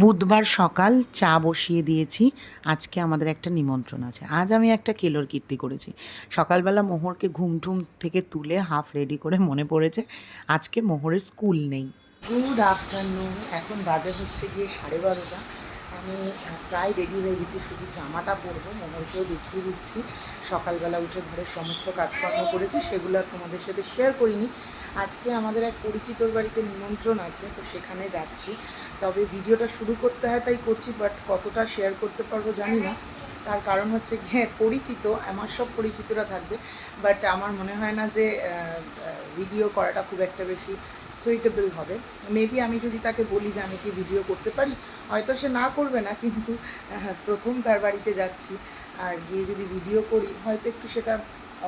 বুধবার সকাল চা বসিয়ে দিয়েছি। আজকে আমাদের একটা নিমন্ত্রণ আছে। আজ আমি একটা কেলোর কীর্তি করেছি। সকালবেলা মোহরকে ঘুম ঠুম থেকে তুলে হাফ রেডি করে মনে পড়েছে, আজকে মোহরের স্কুল নেই। Good afternoon. এখন বাজে হচ্ছে গিয়ে সাড়ে বারোটা। আমি প্রায় রেডি হয়ে গেছি। শুধু জামাটা পরবো, মোহরকেও দেখিয়ে দিচ্ছি। সকালবেলা উঠে ঘরের সমস্ত কাজকর্ম করেছি। সেগুলো আর তোমাদের সাথে শেয়ার করিনি। আজকে আমাদের এক পরিচিতর বাড়িতে নিমন্ত্রণ আছে, তো সেখানে যাচ্ছি। তবে ভিডিওটা শুরু করতে হয়, তাই করছি বাট কতটা শেয়ার করতে পারব জানি না। তার কারণ হচ্ছে গিয়ে পরিচিত, আমার সব পরিচিতরা থাকবে বাট আমার মনে হয় না যে ভিডিও করাটা খুব একটা বেশি সুইটেবল হবে। মেবি আমি যদি তাকে বলি যে আমি কি ভিডিও করতে পারি, হয়তো সে না করবে না, কিন্তু প্রথম তার বাড়িতে যাচ্ছি, আর গিয়ে যদি ভিডিও করি, হয়তো একটু সেটা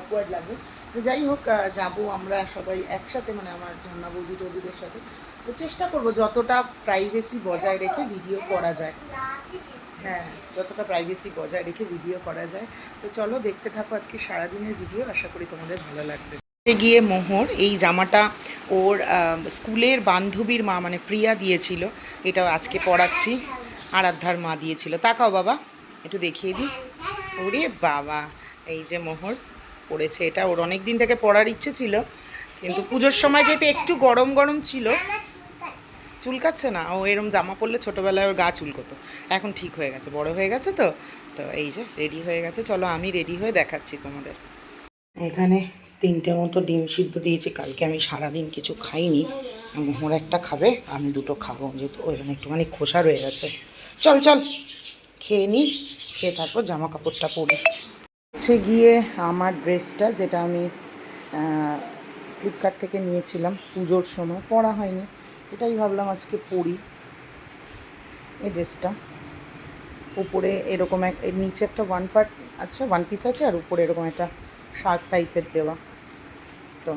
অকওয়ার্ড লাগবে তো যাই হোক যাব আমরা সবাই একসাথে মানে আমার ঝর্ণা বৌদি টৌদিদের সাথে। তো চেষ্টা করব যতটা প্রাইভেসি বজায় রেখে ভিডিও করা যায়। হ্যাঁ যতটা প্রাইভেসি বজায় রেখে ভিডিও করা যায়। তো চলো দেখতে থাকো আজকে সারাদিনের ভিডিও আশা করি তোমাদের ভালো লাগবে। গিয়ে মোহর, এই জামাটা ওর স্কুলের বান্ধবীর মা মানে প্রিয়া দিয়েছিল। এটা আজকে পড়াচ্ছি আরাধ্যার মা দিয়েছিল। তাকাও বাবা, একটু দেখিয়ে দিই। ওরে বাবা, এই যে মোহর। পড়েছে, এটা ওর অনেক দিন থেকে পড়ার ইচ্ছে ছিল, কিন্তু পুজোর সময় যেহেতু একটু গরম গরম ছিল, চুলকাচ্ছে না, ও এরম জামা পরলে ছোটোবেলায় ওর গা চুলকতো, এখন ঠিক হয়ে গেছে, বড় হয়ে গেছে তো তো এই যে রেডি হয়ে গেছে, চলো আমি রেডি হয়ে দেখাচ্ছি তোমাদের। এখানে তিনটে মতো ডিম সিদ্ধ দিয়েছি, কালকে আমি সারাদিন কিছু খাইনি, মোহর একটা খাবে, আমি দুটো খাব, যেহেতু ওইখানে একটুখানি খোসা রয়ে গেছে। চল চল, খেয়ে নিই খেয়ে তারপর জামা কাপড়টা পরি। হচ্ছে গিয়ে আমার ড্রেসটা যেটা আমি ফ্লিপকার্ট থেকে নিয়েছিলাম পুজোর সময় পরা হয়নি। এটাই ভাবলাম আজকে পরি। এই ড্রেসটা। উপরে এরকম এক, এর নিচে একটা ওয়ান পার্ট আছে ওয়ান পিস আছে, আর উপরে এরকম একটা শার্ট টাইপের দেওয়া। তো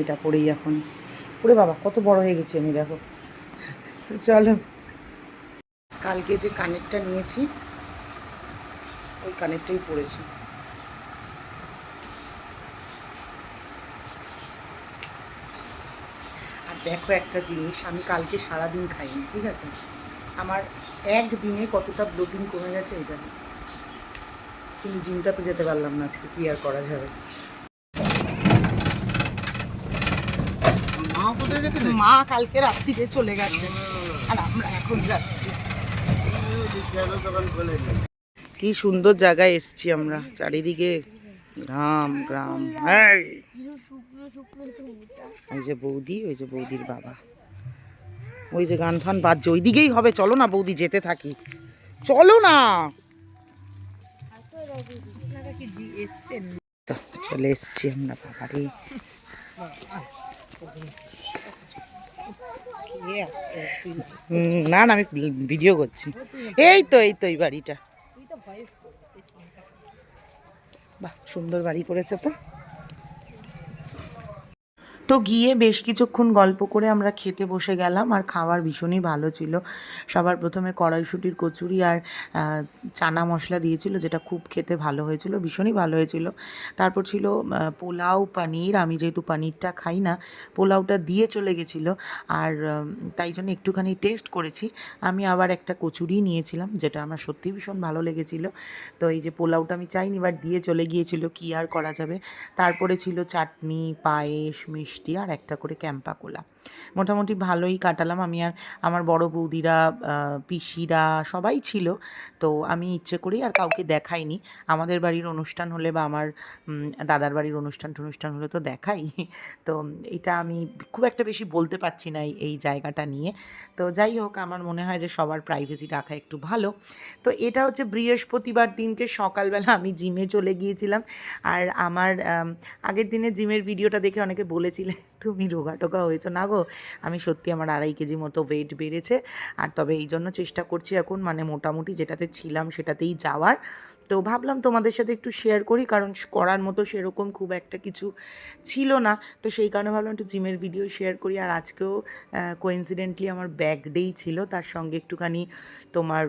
এটা পরেই এখন। ওরে বাবা, কত বড় হয়ে গেছি আমি, দেখো। চলো। কালকে যে কানেরটা নিয়েছি, ওই কানেরটাই পরেছি। দেখো একটা জিনিস আমি কালকে সারাদিন খাইনি ঠিক আছে? আমার একদিনে কতটা ব্লোটিং কমে গেছে এটা? কিন্তু জিমটা তো যেতে পারলাম না আজকে কি আর করা যাবে? মা কালকে রাত্রিতে চলে গেছে। আর আমরা এখন যাচ্ছি। কি সুন্দর জায়গায় এসছি আমরা চারিদিকে গ্রাম গ্রাম এই। ওই যে বৌদি ওই যে বৌদির বাবা। ওই যে গান ফান বাজছে ওই দিকেই হবে চলো না বৌদি যেতে থাকি। চলো না! চলে এসছি আমরা বাবারে না। না আমি ভিডিও করছি। এই তো এই তো এই বাড়িটা। বাহ সুন্দর বাড়ি করেছে তো। তো গিয়ে বেশ কিছুক্ষণ গল্প করে আমরা খেতে বসে গেলাম আর খাবার ভীষণই ভালো ছিল। সবার প্রথমে কড়াইশুটির কচুরি আর চানা মশলা দিয়েছিল যেটা খুব খেতে ভালো হয়েছিল, ভীষণই ভালো হয়েছিল। তারপর ছিল পোলাও, পানির। আমি যেহেতু পানিরটা খাই না, পোলাওটা দিয়ে চলে গেছিল আর তাই জন্য একটুখানি টেস্ট করেছি। আমি আবার একটা কচুরি নিয়েছিলাম যেটা আমার সত্যি ভীষণ ভালো লেগেছিল। তো এই যে পোলাওটা আমি চাইনি বাট দিয়ে চলে গিয়েছিল, কি আর করা যাবে? তারপরে ছিল চাটনি, পায়েস, মিষ্টি আর একটা করে ক্যাম্পা কোলা। মোটামুটি ভালোই কাটালাম। আমি আর আমার বড় বৌদিরা পিসিরা সবাই ছিল। তো আমি ইচ্ছে করেই আর কাউকে দেখাইনি। আমাদের বাড়ির অনুষ্ঠান হলে বা আমার দাদার বাড়ির অনুষ্ঠান টনুষ্ঠান হলে তো দেখাই। তো এটা আমি খুব একটা বেশি বলতে পারছি না এই- জায়গাটা নিয়ে। তো যাই হোক, আমার মনে হয় যে সবার প্রাইভেসি রাখা একটু ভালো। তো এটা হচ্ছে বৃহস্পতিবার দিনকে সকালবেলা আমি জিমে চলে গিয়েছিলাম। আর আমার আগের দিনে জিমের ভিডিওটা দেখে অনেকে বলেছিলে তুমি রোগা টোগা হয়েছো না গো। আমি সত্যি আমার আড়াই কেজি মতো ওয়েট বেড়েছে। আর তবে এই জন্য চেষ্টা করছি এখন মানে মোটামুটি যেটাতে ছিলাম সেটাতেই যাওয়ার। তো ভাবলাম তোমাদের সাথে একটু শেয়ার করি, কারণ করার মতো সেরকম খুব একটা কিছু ছিল না। তো সেই কারণে ভাবলাম একটু জিমের ভিডিও শেয়ার করি। আর আজকেও কোইন্সিডেন্টলি আমার ব্যাক ডেই ছিল। তার সঙ্গে একটুখানি তোমার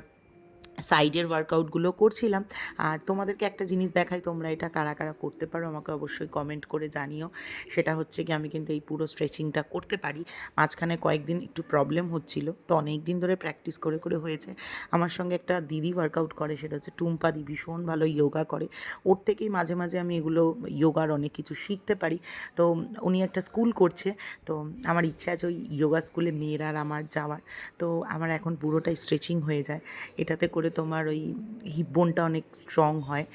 সাইডের ওয়ার্কআউটগুলো করছিলাম। আর তোমাদেরকে একটা জিনিস দেখাই, তোমরা এটা কারা কারা করতে পারো, আমাকে অবশ্যই কমেন্ট করে জানিও। সেটা হচ্ছে কি আমি কিন্তু এই পুরো স্ট্রেচিংটা করতে পারি। মাঝখানে কয়েকদিন একটু প্রবলেম হচ্ছিল, তো অনেক দিন ধরে প্র্যাকটিস করে করে হয়েছে। আমার সঙ্গে একটা দিদি ওয়ার্কআউট করে, সেটা হচ্ছে টুম্পা দি, ভীষণ ভালো যোগা করে। ওর থেকেই মাঝে মাঝে আমি এগুলো যোগার অনেক কিছু শিখতে পারি। তো উনি একটা স্কুল করছে, তো আমার ইচ্ছা আছে ওই যোগা স্কুলে মেয়েরা আমার যাওয়ার। তো আমার এখন পুরোটাই স্ট্রেচিং হয়ে যায়। এটাতে করে তোমার ওই হিপ বোনটা অনেক স্ট্রং হয়।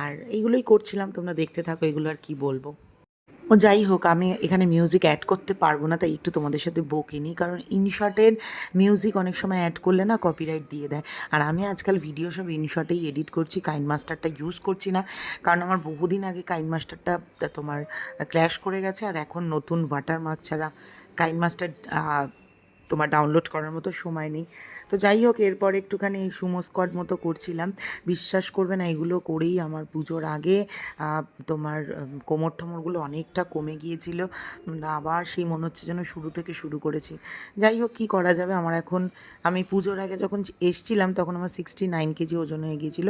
আর এইগুলোই করছিলাম, তোমরা দেখতে থাকো এগুলো আর কি বলব। ও যাই হোক, আমি এখানে মিউজিক অ্যাড করতে পারব না, তাই একটু তোমাদের সাথে বকিনি কারণ ইনশর্টের মিউজিক অনেক সময় অ্যাড করলে না কপিরাইট দিয়ে দেয়। আর আমি আজকাল ভিডিও সব ইনশর্টেই এডিট করছি কাইন মাস্টারটা ইউজ করছি না। কারণ আমার বহুদিন আগে কাইন মাস্টারটা তোমার ক্র্যাশ করে গেছে। আর এখন নতুন ওয়াটারমার্ক ছাড়া কাইন মাস্টার তোমার ডাউনলোড করার মতো সময় নেই। তো যাই হোক, এরপর একটুখানি এই সুমো স্কোয়াড মতো করছিলাম। বিশ্বাস করবে না, এগুলো করেই আমার পুজোর আগে তোমার কোমর ঠোমরগুলো অনেকটা কমে গিয়েছিল। আবার সেই মনে হচ্ছে যেন শুরু থেকে শুরু করেছি। যাই হোক, কী করা যাবে? আমার এখন, আমি পুজোর আগে যখন এসছিলাম, তখন আমার সিক্সটি নাইন কেজি ওজন হয়ে গিয়েছিল।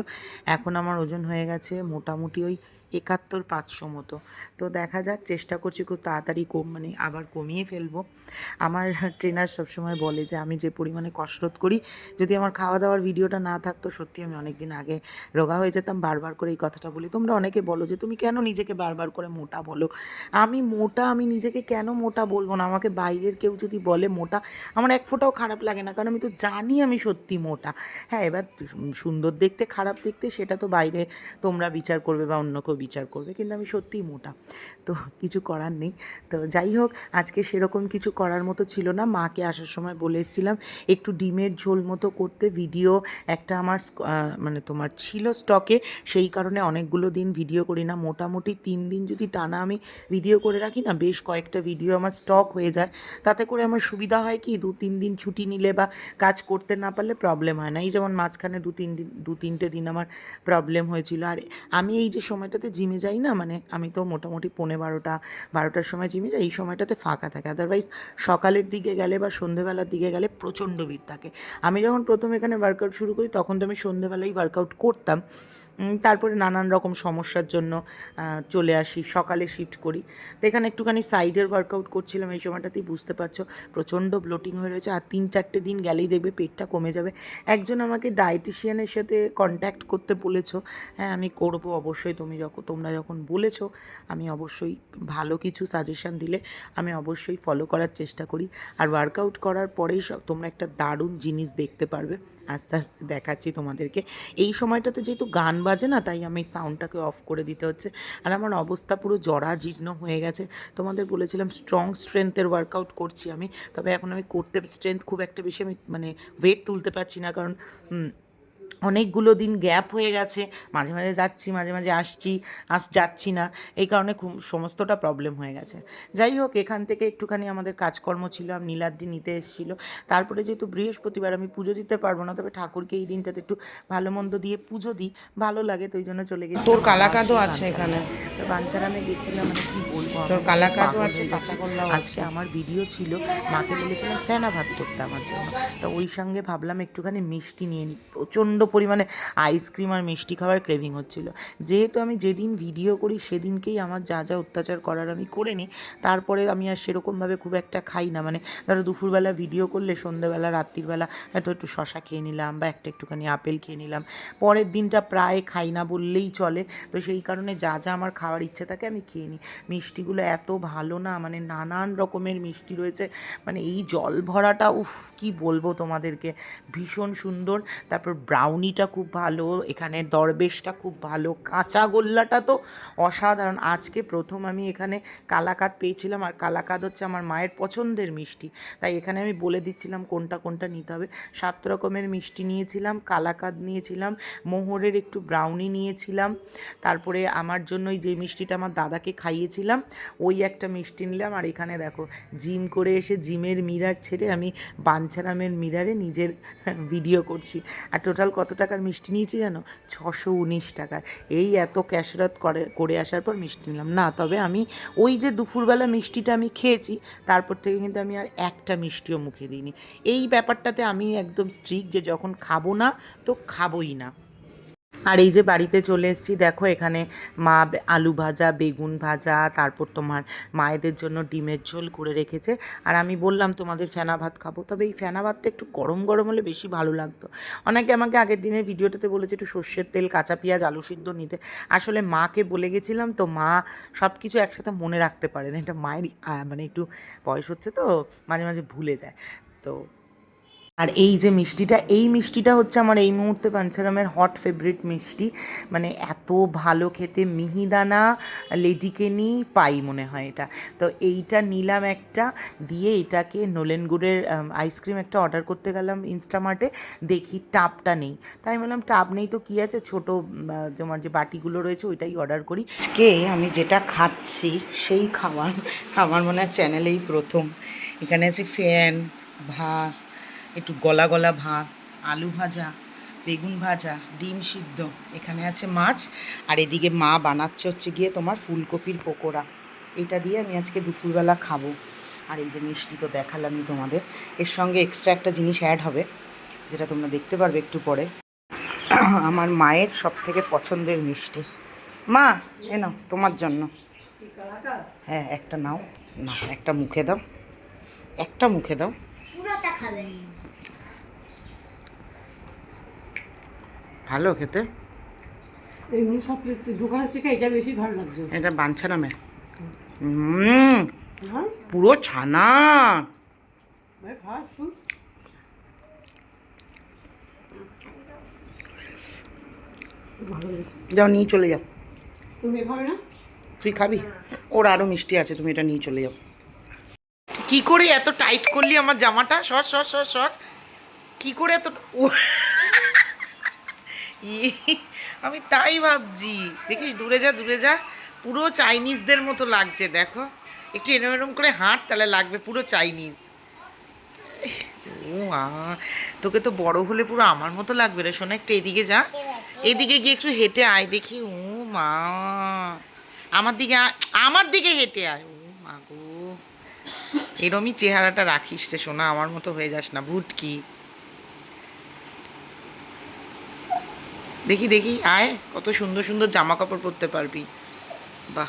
এখন আমার ওজন হয়ে গেছে মোটামুটি ওই একাত্তর পাঁচশো মতো। তো দেখা যাক, চেষ্টা করছি খুব তাড়াতাড়ি কম মানে আবার কমিয়ে ফেলব। আমার ট্রেনার সবসময় বলে যে, আমি যে পরিমাণে কসরত করি, যদি আমার খাওয়া দাওয়ার ভিডিওটা না থাকতো, সত্যি আমি অনেক দিন আগে রোগা হয়ে যেতাম, বারবার করে এই কথাটা বলি। তোমরা অনেকে বলো যে, তুমি কেন নিজেকে বারবার করে মোটা বলো? আমি মোটা, আমি নিজেকে কেন মোটা বলব না? আমাকে বাইরের কেউ যদি বলে মোটা, আমার এক ফোঁটাও খারাপ লাগে না। কারণ আমি তো জানি আমি সত্যি মোটা। হ্যাঁ এবার সুন্দর দেখতে, খারাপ দেখতে, সেটা তো বাইরে তোমরা বিচার করবে বা অন্য কেউ বিচার করবে, কিন্তু আমি সত্যিই মোটা। তো কিছু করার নেই। তো যাই হোক, আজকে সেরকম কিছু করার মতো ছিল না। মাকে আসার সময় বলে এসেছিলাম, একটু ডিমের ঝোল মতো করতে। ভিডিও একটা আমার মানে তোমার ছিল স্টকে, সেই কারণে অনেকগুলো দিন ভিডিও করি না। মোটামুটি তিন দিন যদি টানা আমি ভিডিও করে রাখি না, বেশ কয়েকটা ভিডিও আমার স্টক হয়ে যায়। তাতে করে আমার সুবিধা হয় কি, দু তিন দিন ছুটি নিলে বা কাজ করতে না পারলে প্রবলেম হয় না। এই যেমন মাঝখানে দু তিন দিন, দু তিনটে দিন আমার প্রবলেম হয়েছিল। আর আমি এই যে সময়টাতে জিমে যাই না মানে আমি তো মোটামুটি পৌনে বারোটা, বারোটার সময় জিমে যাই, এই সময়টাতে ফাঁকা থাকে। আদারওয়াইজ সকালের দিকে গেলে বা সন্ধেবেলার দিকে গেলে প্রচণ্ড ভিড় থাকে। আমি যখন প্রথম এখানে ওয়ার্কআউট শুরু করি, তখন তো আমি সন্ধেবেলায় ওয়ার্কআউট করতাম। তারপরে নানান রকম সমস্যার জন্য চলে আসি, সকালে শিফট করি। তো এখানে একটুখানি সাইডের ওয়ার্কআউট করছিলাম, এই সময়টাতেই বুঝতে পারছ, প্রচণ্ড ব্লোটিং হয়ে রয়েছে, আর তিন চারটে দিন গেলেই দেখবে পেটটা কমে যাবে। একজন আমাকে ডায়েটিশিয়ানের সাথে কন্ট্যাক্ট করতে বলেছ হ্যাঁ আমি করব অবশ্যই, তুমি যখন তোমরা যখন বলেছ, আমি অবশ্যই ভালো কিছু সাজেশান দিলে আমি অবশ্যই ফলো করার চেষ্টা করি। আর ওয়ার্কআউট করার পরেই তোমরা একটা দারুণ জিনিস দেখতে পারবে। আস্তে আস্তে দেখাচ্ছি তোমাদেরকে। এই সময়টাতে যেহেতু গান বাজে না, তাই আমি সাউন্ডটাকে অফ করে দিতে হচ্ছে। আর আমার অবস্থা পুরো জরা জীর্ণ হয়ে গেছে। তোমাদের বলেছিলাম স্ট্রং স্ট্রেংথের ওয়ার্কআউট করছি আমি। তবে এখন আমি করতে স্ট্রেংথ খুব একটা বেশি আমি মানে ওয়েট তুলতে পারছি না। কারণ অনেকগুলো দিন গ্যাপ হয়ে গেছে। মাঝে মাঝে যাচ্ছি মাঝে মাঝে আসছি আস যাচ্ছি না। এই কারণে খুব সমস্তটা প্রবলেম হয়ে গেছে। যাই হোক এখান থেকে একটুখানি আমাদের কাজকর্ম ছিল আমি নীলাদ্রি নিতে এসেছিল। তারপরে যেহেতু বৃহস্পতিবার আমি পুজো দিতে পারব না তবে ঠাকুরকে এই দিনটাতে একটু ভালো মন্দ দিয়ে পুজো দিই। ভালো লাগে তো ওই জন্য চলে গেছি। তোর কালাকাঁদও আছে এখানে। তো বাঞ্ছারামে গেছিলাম মানে কি বলব তোর কালাকাঁদও আছে। কাঁচাগোল্লাও আজকে আমার ভিডিও ছিল। মাকে বলেছিলাম ফেনা ভাত করতে আমার জন্য। তো ওই সঙ্গে ভাবলাম একটুখানি মিষ্টি নিয়ে নিই প্রচণ্ড পরিমাণে আইসক্রিম আর মিষ্টি খাবার ক্রেভিং হচ্ছিল। যেহেতু আমি যেদিন ভিডিও করি, সেদিনকেই আমার যা যা অত্যাচার করার আমি করে নিই। তারপরে আমি আর সেরকমভাবে খুব একটা খাই না। মানে ধরো দুপুরবেলা ভিডিও করলে, সন্ধ্যেবেলা, রাত্রিবেলা একটু একটু শশা খেয়ে নিলাম বা একটা একটুখানি আপেল খেয়ে নিলাম। পরের দিনটা প্রায় খাই না বললেই চলে। তো সেই কারণে যা যা আমার খাওয়ার ইচ্ছে থাকে আমি খেয়ে নিই। মিষ্টিগুলো এত ভালো না মানে নানান রকমের মিষ্টি রয়েছে। মানে এই জল ভরাটা, উফ, কি বলব তোমাদেরকে? ভীষণ সুন্দর। তারপর ব্রাউনিটা খুব ভালো, এখানে দরবেশটা খুব ভালো, কাঁচা গোল্লাটা তো অসাধারণ। আজকে প্রথম আমি এখানে কালাকাদ পেয়েছিলাম আর কালাকাদ হচ্ছে আমার মায়ের পছন্দের মিষ্টি। তাই এখানে আমি বলে দিচ্ছিলাম কোনটা কোনটা নিতে হবে। সাত রকমের মিষ্টি নিয়েছিলাম, কালাকাদ নিয়েছিলাম, মোহরের একটু ব্রাউনি নিয়েছিলাম, তারপরে আমার জন্য ওই যে মিষ্টিটা আমার দাদাকে খাইয়েছিলাম, ওই একটা মিষ্টি নিলাম। আর এখানে দেখো, জিম করে এসে জিমের মিরার ছেড়ে আমি বাঞ্ছারামের মিরারে নিজের ভিডিও করছি। আর টোটাল কথা কত টাকার মিষ্টি নিয়েছি জানো? ছশো উনিশ টাকার। এই এত ক্যাশরত করে করে আসার পর মিষ্টি নিলাম। না, তবে আমি ওই যে দুপুরবেলা মিষ্টিটা আমি খেয়েছি, তারপর থেকে কিন্তু আমি আর একটা মিষ্টিও মুখে দিইনি। এই ব্যাপারটাতে আমি একদম স্ট্রিক যে যখন খাব না, তো খাবোই না। আর এই যে বাড়িতে চলে এসেছি, দেখো এখানে মা আলু ভাজা, বেগুন ভাজা, তারপর তোমার মায়েদের জন্য ডিমের ঝোল করে রেখেছে। আর আমি বললাম, তোমাদের ফেনা ভাত খাব। তবে এই ফেনা ভাতটা একটু গরম গরম হলে বেশি ভালো লাগতো। অনেকে আমাকে আগের দিনের ভিডিওটাতে বলেছে, একটু সর্ষের তেল, কাঁচা পেঁয়াজ, আলু সিদ্ধ নিতে। আসলে মাকে বলে গেছিলাম, তো মা সব কিছু একসাথে মনে রাখতে পারে না। এটা মায়ের মানে একটু বয়স হচ্ছে তো মাঝে মাঝে ভুলে যায়। তো আর এই যে মিষ্টিটা, এই মিষ্টিটা হচ্ছে আমার এই মুহূর্তে পাঞ্চারামের হট ফেভারিট মিষ্টি। মানে এত ভালো খেতে, মিহিদানা, লেডিকেনি, পাই মনে হয় এটা। তো এইটা নিলাম একটা, দিয়ে এটাকে নোলেন গুড়ের আইসক্রিম একটা অর্ডার করতে গেলাম ইনস্টামার্টে, দেখি টাপটা নেই। তাই বললাম, টাপ নেই তো কী আছে? ছোটো তোমার যে বাটিগুলো রয়েছে, ওইটাই অর্ডার করি। আজকে আমি যেটা খাচ্ছি, সেই খাবার আমার মনে হয় চ্যানেলেই প্রথম। এখানে আছে ফ্যান ভাত একটু গলা গলা ভাত, আলু ভাজা, বেগুন ভাজা, ডিম সিদ্ধ, এখানে আছে মাছ। আর এদিকে মা বানাচ্ছে হচ্ছে গিয়ে তোমার ফুলকপির পকোড়া। এটা দিয়ে আমি আজকে দুপুরবেলা খাব। আর এই যে মিষ্টি তো দেখালামই তোমাদের। এর সঙ্গে এক্সট্রা একটা জিনিস অ্যাড হবে, যেটা তোমরা দেখতে পারবে একটু পরে। আমার মায়ের সব থেকে পছন্দের মিষ্টি। মা, এ নাও, তোমার জন্য। হ্যাঁ একটা নাও। না, একটা মুখে দাও। একটা মুখে দাও। পুরোটা ভালো খেতে? এমনি সব দোকানের থেকে এটা বেশি ভালো লাগছে। এটা বাঞ্ছা নামে। হুম। পুরো ছানা। যাও নিয়ে চলে যাও। তুমি খাবে না? তুই খাবি? ওর আরও মিষ্টি আছে তুমি এটা নিয়ে চলে যাও। কি করে এত টাইট করলি আমার জামাটা? Short short short short. কি করে এত ই, আমি তাই ভাবছি। দেখিস দূরে যা দূরে যা। পুরো চাইনিজদের মতো লাগছে দেখো। একটু এরম এরম করে হাঁট তাহলে লাগবে পুরো চাইনিজ। ও তোকে তো বড় হলে পুরো আমার মতো লাগবে রে শোনা একটু এদিকে যা। এদিকে গিয়ে একটু হেঁটে আয় দেখি। ও মা আমার দিকে আমার দিকে হেঁটে আয়। ও মা গো। এরমই চেহারাটা রাখিস রে শোনা আমার মতো হয়ে যাস না ভুটকি। দেখি দেখি আয় কত সুন্দর সুন্দর জামা কাপড় পরতে পারবি। বাহ।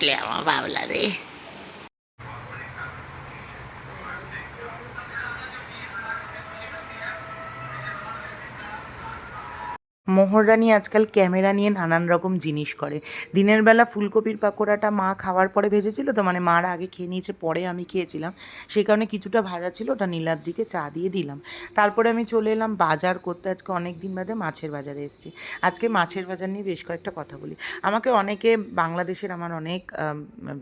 লে আমার বাবলা রে। মোহররানি আজকাল ক্যামেরা নিয়ে নানান রকম জিনিস করে। দিনের বেলা ফুলকপির পাকোড়াটা মা খাওয়ার পরে ভেজেছিল তো মানে মার আগে খেয়ে নিয়েছে, পরে আমি খেয়েছিলাম। সেই কারণে কিছুটা ভাজা ছিল, ওটা নীলার দিকে চা দিয়ে দিলাম। তারপরে আমি চলে এলাম বাজার করতে, আজকে অনেক দিন বাদে মাছের বাজারে এসেছি। আজকে মাছের বাজার নিয়ে বেশ কয়েকটা কথা বলি। আমাকে অনেকে, বাংলাদেশের আমার অনেক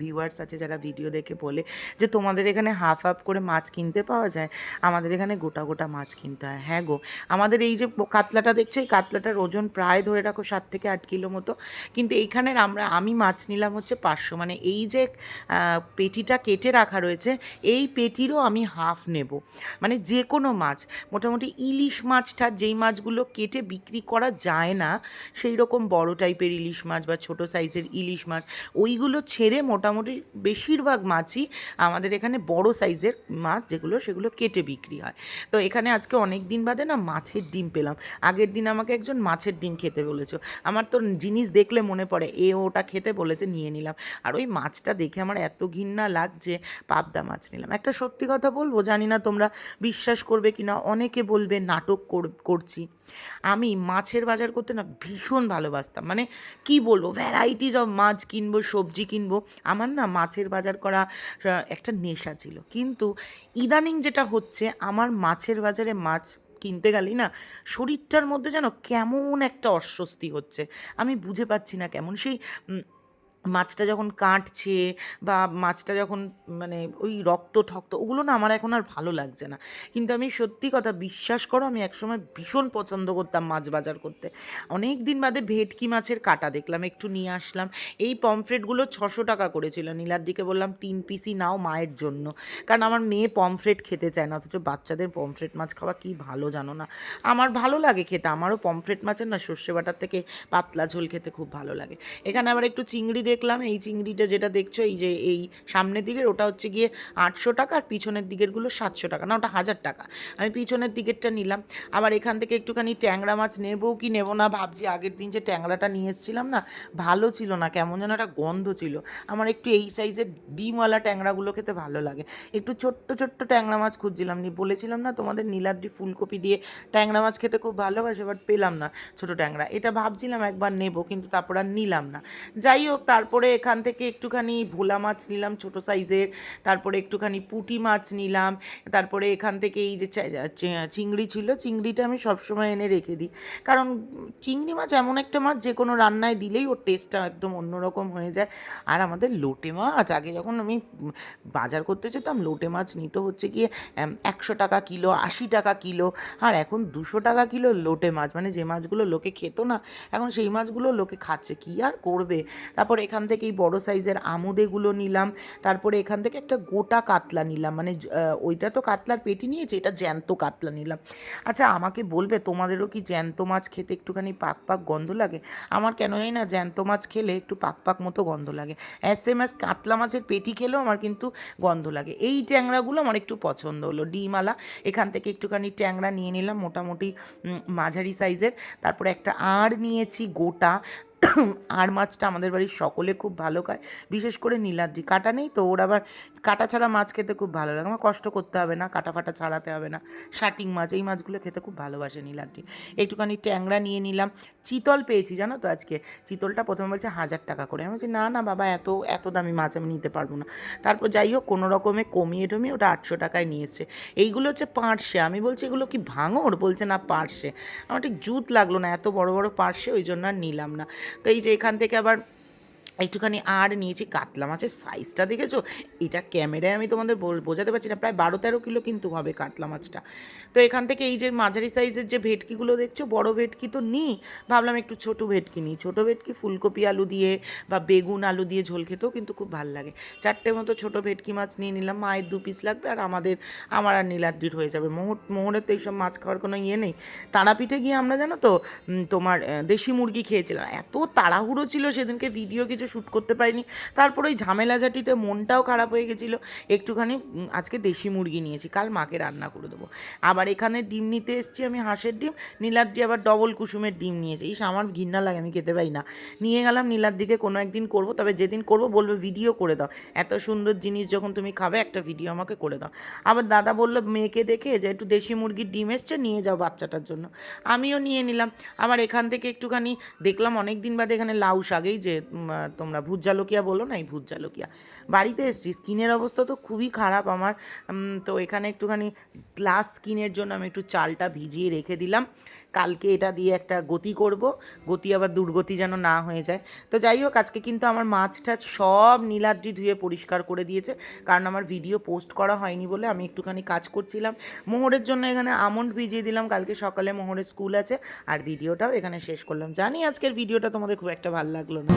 ভিউয়ার্স আছে যারা ভিডিও দেখে বলে যে, তোমাদের এখানে হাফ হাফ করে মাছ কিনতে পাওয়া যায়? আমাদের এখানে গোটা গোটা মাছ কিনতে হয়। হ্যাঁ গো, আমাদের এই যে কাতলাটা দেখছ, এই কাতলাটার ওজন প্রায় ধরে রাখো সাত থেকে আট কিলো মতো। কিন্তু এইখানের আমরা, আমি মাছ নিলাম হচ্ছে পাঁচশো। মানে এই যে পেটিটা কেটে রাখা রয়েছে, এই পেটিরও আমি হাফ নেব। মানে যে কোনো মাছ, মোটামুটি ইলিশ মাছটা যেই মাছগুলো কেটে বিক্রি করা যায় না সেই রকম বড় টাইপের ইলিশ মাছ বা ছোট সাইজের ইলিশ মাছ, ওইগুলো ছেড়ে মোটামুটি বেশিরভাগ মাছই আমাদের এখানে বড় সাইজের মাছ যেগুলো, সেগুলো কেটে বিক্রি হয়। তো এখানে আজকে অনেক দিন বাদে না মাছের ডিম পেলাম। আগের দিন আমাকে একজন মাছের ডিম খেতে বলেছে। আমার তো জিনিস দেখলে মনে পড়ে, এ ওটা খেতে বলেছে, নিয়ে নিলাম। আর ওই মাছটা দেখে আমার এত ঘৃণা লাগছে, পাবদা মাছ নিলাম। একটা সত্যি কথা বলব, জানি না তোমরা বিশ্বাস করবে কি না অনেকে বলবে নাটক কর- করছি। আমি মাছের বাজার করতে না ভীষণ ভালোবাসতাম মানে কি বলব ভ্যারাইটিস অফ মাছ কিনবো, সবজি কিনবো, আমার না মাছের বাজার করা একটা নেশা ছিল। কিন্তু ইদানিং যেটা হচ্ছে, আমার মাছের বাজারে মাছ কিনতে গেলেই না শরীরটার মধ্যে যেন কেমন একটা অস্বস্তি হচ্ছে। আমি বুঝে পাচ্ছি না কেমন সেই মাছটা যখন কাটছে বা মাছটা যখন মানে ওই রক্ত ঠক্ত, ওগুলো না আমার এখন আর ভালো লাগছে না। কিন্তু আমি সত্যি কথা বিশ্বাস করো, আমি একসময় ভীষণ পছন্দ করতাম মাছ বাজার করতে। অনেক দিন বাদে ভেটকি মাছের কাটা দেখলাম, একটু নিয়ে আসলাম। এই পমফ্রেটগুলো ছশো টাকা করেছিল। নীলাদ্রিকে বললাম, তিন পিসি নাও মায়ের জন্য। কারণ আমার মেয়ে পমফ্রেট খেতে চায় না, অথচ বাচ্চাদের পমফ্রেট মাছ খাওয়া কি ভালো জানো না। আমার ভালো লাগে খেতে, আমারও পমফ্রেট মাছের না সর্ষে বাটার থেকে পাতলা ঝোল খেতে খুব ভালো লাগে। এখানে আবার একটু চিংড়ি দেখলাম, এই চিংড়িটা যেটা দেখছ, এই যে, এই সামনের দিকের, ওটা হচ্ছে গিয়ে আটশো টাকা আর পিছনের দিকেরগুলো সাতশো টাকা। না, ওটা হাজার টাকা। আমি পিছনের দিকেরটা নিলাম। আবার এখান থেকে একটুখানি ট্যাংরা মাছ নেব কি নেব না ভাবছি। আগের দিন যে ট্যাংরাটা নিয়ে এসেছিলাম না, ভালো ছিল না, কেমন যেন একটা গন্ধ ছিল। আমার একটু এই সাইজের ডিমওয়ালা ট্যাংরাগুলো খেতে ভালো লাগে। একটু ছোট্ট ছোট্ট ট্যাংরা মাছ খুঁজছিলাম নি বলেছিলাম না, তোমাদের নীলাদ্রি ফুলকপি দিয়ে ট্যাংরা মাছ খেতে খুব ভালোবাসে, বাট পেলাম না ছোট ট্যাংরা। এটা ভাবছিলাম একবার নেব, কিন্তু তারপর আর নিলাম না। যাই হোক তারপরে এখান থেকে একটুখানি ভোলা মাছ নিলাম ছোট সাইজের, তারপরে একটুখানি পুঁটি মাছ নিলাম, তারপরে এখান থেকে এই যে চিংড়ি ছিল, চিংড়িটা আমি সবসময় এনে রেখে দিই। কারণ চিংড়ি মাছ এমন একটা মাছ যে কোনো রান্নায় দিলেই ওর টেস্টটা একদম অন্যরকম হয়ে যায়। আর আমাদের লোটে মাছ, আগে যখন আমি বাজার করতে যেতাম, লোটে মাছ নিতে হচ্ছে গিয়ে একশো টাকা কিলো, আশি টাকা কিলো, আর এখন দুশো টাকা কিলো লোটে মাছ। মানে যে মাছগুলো লোকে খেত না, এখন সেই মাছগুলো লোকে খাচ্ছে। কি আর করবে? তারপর এখান থেকে এই বড় সাইজের আমুদেগুলো নিলাম। তারপরে এখান থেকে একটা গোটা কাতলা নিলাম। মানে ওইটা তো কাতলার পেটি নিয়েছে, এটা জ্যান্ত কাতলা নিলাম। আচ্ছা আমাকে বলবে, তোমাদেরও কি জ্যান্ত মাছ খেতে একটুখানি পাক পাক গন্ধ লাগে? আমার কেন জানি না জ্যান্ত মাছ খেলে একটু পাক পাক মতো গন্ধ লাগে। এস এম এস কাতলা মাছের পেটি খেলেও আমার কিন্তু গন্ধ লাগে। এই ট্যাংরাগুলো আমার একটু পছন্দ হলো। ডিমালা এখান থেকে একটুখানি ট্যাংরা নিয়ে নিলাম, মোটামুটি মাঝারি সাইজের। তারপরে একটা আড় নিয়েছি গোটা। আর মাছটা আমাদের বাড়ির সকলে খুব ভালো খায়, বিশেষ করে নীলাদ্রি। কাটা নেই তো, ওর আবার কাটা ছাড়া মাছ খেতে খুব ভালো লাগে। আমার কষ্ট করতে হবে না, কাটা ফাটা ছাড়াতে হবে না। শাটিং মাছ, এই মাছগুলো খেতে খুব ভালোবাসে নীলাদ্রি। একটুখানি ট্যাংরা নিয়ে নিলাম। চিতল পেয়েছি, জানো তো আজকে? চিতলটা প্রথমে বলছে হাজার টাকা করে। আমি বলছি, না না, বাবা, এত এত দামি মাছ আমি নিতে পারব না। তারপর যাই হোক, কোনো রকমে কমিয়ে টমিয়ে ওটা আটশো টাকায় নিয়ে এসছে। এইগুলো হচ্ছে পার্শে। আমি বলছি, এগুলো কি ভাঙর বলছে, না, পার্শে। আমার ঠিক জুত লাগল না, এত বড় বড় পার্শে, ওই জন্য আর নিলাম না। তো যে এখান থেকে আবার একটুখানি আর নিয়েছি, কাতলা মাছের সাইজটা দেখেছ? এটা ক্যামেরায় আমি তোমাদের বোঝাতে পারছি না, প্রায় বারো তেরো কিলো কিন্তু হবে কাতলা মাছটা। তো এখান থেকে এই যে মাঝারি সাইজের যে ভেটকিগুলো দেখছ, বড় ভেটকি তো নিই। ভাবলাম একটু ছোটো ভেটকি নিই। ছোটো ভেটকি ফুলকপি আলু দিয়ে বা বেগুন আলু দিয়ে ঝোল খেতেও কিন্তু খুব ভালো লাগে। চারটে মতো ছোটো ভেটকি মাছ নিয়ে নিলাম, মায়ের দু পিস লাগবে আর আমাদের, আমার আর নীলাদ্রির হয়ে যাবে। মোহর, মোহরের তো এইসব মাছ খাওয়ার কোনো ইয়ে নেই। তারাপীঠে গিয়ে আমরা জানো তো তোমার দেশি মুরগি খেয়েছিলাম। এত তাড়াহুড়ো ছিল সেদিনকে ভিডিও কিছু শ্যুট করতে পারিনি। তারপর ওই ঝামেলাঝাটিতে মনটাও খারাপ হয়ে গেছিল। একটুখানি আজকে দেশি মুরগি নিয়েছি কাল মাকে রান্না করে দেবো। আবার এখানে ডিম নিতে এসেছি আমি হাঁসের ডিম নীলাদ্রি আবার ডবল কুসুমের ডিম নিয়েছে। ইস আমার ঘৃণা লাগে আমি খেতে পাই না। নিয়ে গেলাম নীলাদ্রিকে কোনো একদিন করব তবে যেদিন করব বলবে ভিডিও করে দাও। এত সুন্দর জিনিস যখন তুমি খাবে একটা ভিডিও আমাকে করে দাও। আবার দাদা বলল মেয়েকে দেখে যে একটু দেশি মুরগির ডিম এসছে নিয়ে যাও বাচ্চাটার জন্য। আমিও নিয়ে নিলাম। আবার এখান থেকে একটুখানি দেখলাম অনেক দিন বাদে এখানে লাউ শাকেই যে উম, আহ, তোমরা ভূত জালকিয়া বলো না, এই ভূত জালকিয়া। বাড়িতে এসেছি, স্কিনের অবস্থা তো খুবই খারাপ আমার। তো এখানে একটুখানি গ্লাস স্কিনের জন্য আমি একটু চালটা ভিজিয়ে রেখে দিলাম। কালকে এটা দিয়ে একটা গতি করব, গতি আবার দুর্গতি যেন না হয়ে যায়। তো যাই হোক, আজকে কিন্তু আমার মাছ টাছ সব নীলাদ্রি ধুয়ে পরিষ্কার করে দিয়েছে। কারণ আমার ভিডিও পোস্ট করা হয়নি বলে আমি একটুখানি কাজ করছিলাম। মোহরের জন্য এখানে আমন্ড ভিজিয়ে দিলাম, কালকে সকালে মোহরের স্কুল আছে। আর ভিডিওটাও এখানে শেষ করলাম। জানি আজকের ভিডিওটা তোমাদের খুব একটা ভালো লাগল না।